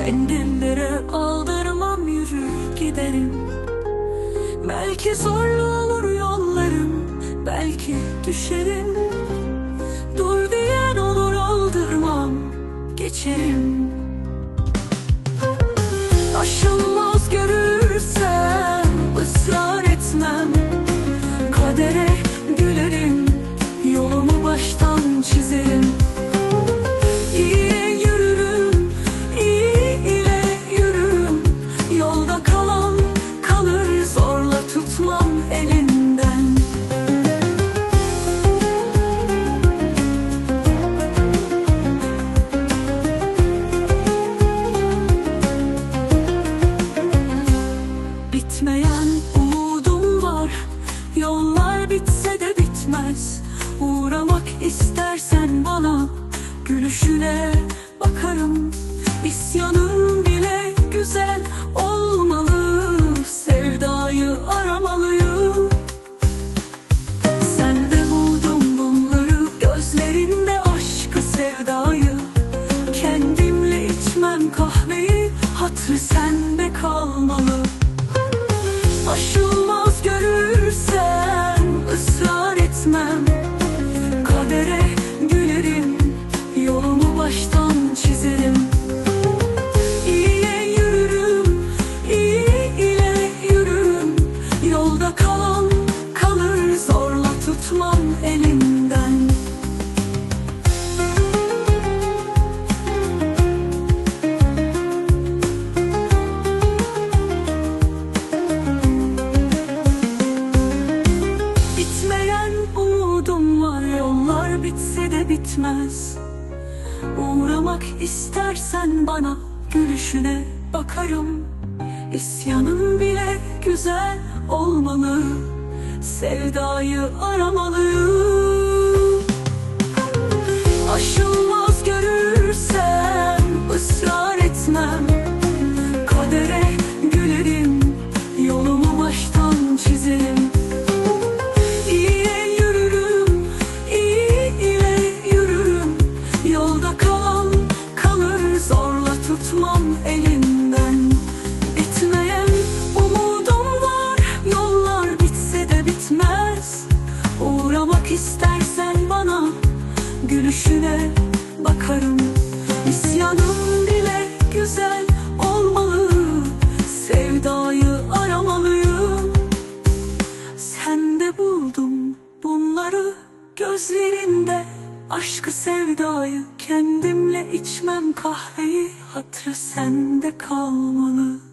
Mendillere aldırmam yürür giderim. Belki zorlu olur yollarım Belki düşerim. Bitmeyen umudum var. Yollar bitse de bitmez. Uğramak istersen bana Gülüşüne bakarım sevdayı Kendimle içmem kahveyi Hatrı sende kalmalı. Aşılmaz görürsen ısrar etmem Kadere Yollar bitse de bitmez. Uğramak istersen bana Gülüşüne bakarım. İsyanın bile güzel olmalı. Sevdayı aramalıyım elinden Bitmeyen umudum var. Yollar bitse de bitmez. Uğramak istersen bana Gülüşüne bakarım. İsyanım bile güzel olmalı. Sevdayı aramalıyım. Sende buldum bunları gözlerinde Aşkı sevdayı kendimle içmem. Kahveyi Hatrı sende kalmalı